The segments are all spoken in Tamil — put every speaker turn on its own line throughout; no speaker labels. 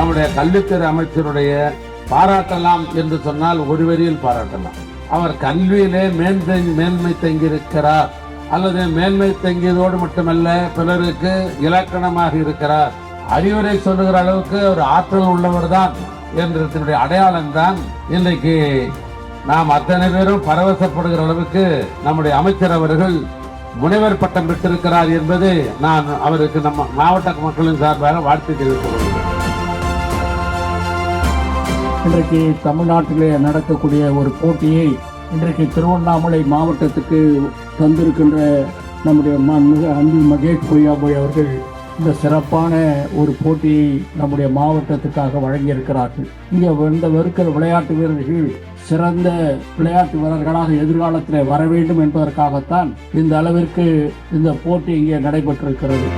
நம்முடைய கல்வித்துறை அமைச்சருடைய பாராட்டலாம் என்று சொன்னால் ஒரு வரியில் பாராட்டலாம். அவர் கல்வியிலே மேன்மை மேன்மை தங்கியிருக்கிறார். அல்லது மேன்மை தங்கியதோடு மட்டுமல்ல பிறருக்கு இலக்கணமாக இருக்கிறார். அறிவுரை சொல்லுகிற அளவுக்கு ஒரு ஆற்றல் உள்ளவர் தான் என்றதனுடைய அடையாளம் தான் இன்றைக்கு நாம் அத்தனை பேரும் பரவசப்படுகிற அளவுக்கு நம்முடைய அமைச்சர் அவர்கள் முனைவர் பட்டம் பெற்றிருக்கிறார் என்பது நான் அவருக்கு நம்ம மாவட்ட மக்களின் சார்பாக வாழ்த்து தெரிவித்துக் கொள்கிறேன்.
இன்றைக்கு தமிழ்நாட்டிலே நடக்கக்கூடிய ஒரு போட்டியை இன்றைக்கு திருவண்ணாமலை மாவட்டத்துக்கு தந்திருக்கின்ற நம்முடைய மிக அன்பில் மகேஷ் பொய்யாபோய் அவர்கள் இந்த சிறப்பான ஒரு போட்டியை நம்முடைய மாவட்டத்துக்காக வழங்கியிருக்கிறார்கள். இங்கே வந்த இருக்கிற விளையாட்டு வீரர்கள் சிறந்த விளையாட்டு வீரர்களாக எதிர்காலத்தில் வர வேண்டும் என்பதற்காகத்தான் இந்த அளவிற்கு இந்த போட்டி இங்கே நடைபெற்றிருக்கிறது.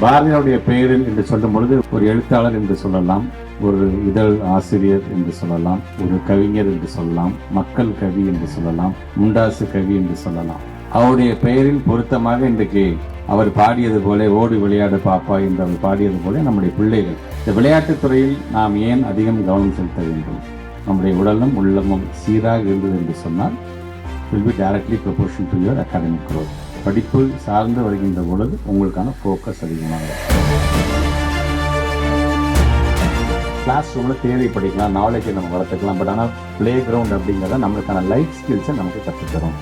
பாரதியாருடைய பெயரில் என்று சொல்லும் பொழுது ஒரு எழுத்தாளர் என்று சொல்லலாம் ஒரு இதழ் ஆசிரியர் என்று சொல்லலாம் ஒரு கவிஞர் என்று சொல்லலாம் மக்கள் கவி என்று சொல்லலாம் முண்டாசு கவி என்று சொல்லலாம். அவருடைய பெயரில் பொருத்தமாக இன்றைக்கு அவர் பாடியது போல ஓடி விளையாடு பாப்பா என்று அவர் பாடியது போல நம்முடைய பிள்ளைகள். இந்த விளையாட்டுத் துறையில் நாம் ஏன் அதிகம் கவனம் செலுத்த வேண்டும்? நம்முடைய உடலும் உள்ளமும் சீராக இருந்தது என்று சொன்னால் will be directly proportion to your academic growth படிப்பு சார்ந்து வருகின்ற பொழுது உங்களுக்கான ஃபோக்கஸ் அதிகமாக கிளாஸ் ரூமில் தேவை படிக்கலாம் நாலேஜை நம்ம வளர்த்துக்கலாம் பட் ஆனால் ப்ளே கிரவுண்ட் அப்படிங்கிறத நம்மளுக்கான லைஃப் ஸ்கில்ஸை நமக்கு கற்றுத்தரும்.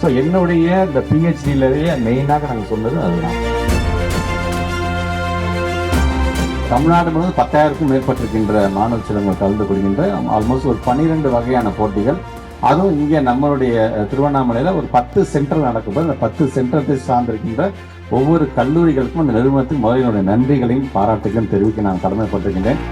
ஸோ என்னுடைய இந்த பிஹெச்டியிலேயே மெயினாக நாங்கள் சொன்னது அதுதான். தமிழ்நாடு முழுவதும் பத்தாயிரக்கும் மேற்பட்டிருக்கின்ற மாணவ செல்வங்கள் கலந்து கொள்கின்ற ஆல்மோஸ்ட் ஒரு பன்னிரெண்டு வகையான போட்டிகள் அதுவும் இங்கே நம்மளுடைய திருவண்ணாமலையில் ஒரு பத்து சென்டர் நடக்கும்போது அந்த பத்து சென்டரத்தை சார்ந்திருக்கின்ற ஒவ்வொரு கல்லூரிகளுக்கும் அந்த நிறுவனத்துக்கு முதலினுடைய நன்றிகளையும் பாராட்டுகளையும் தெரிவிக்க நான் கடமைப்பட்டிருக்கின்றேன்.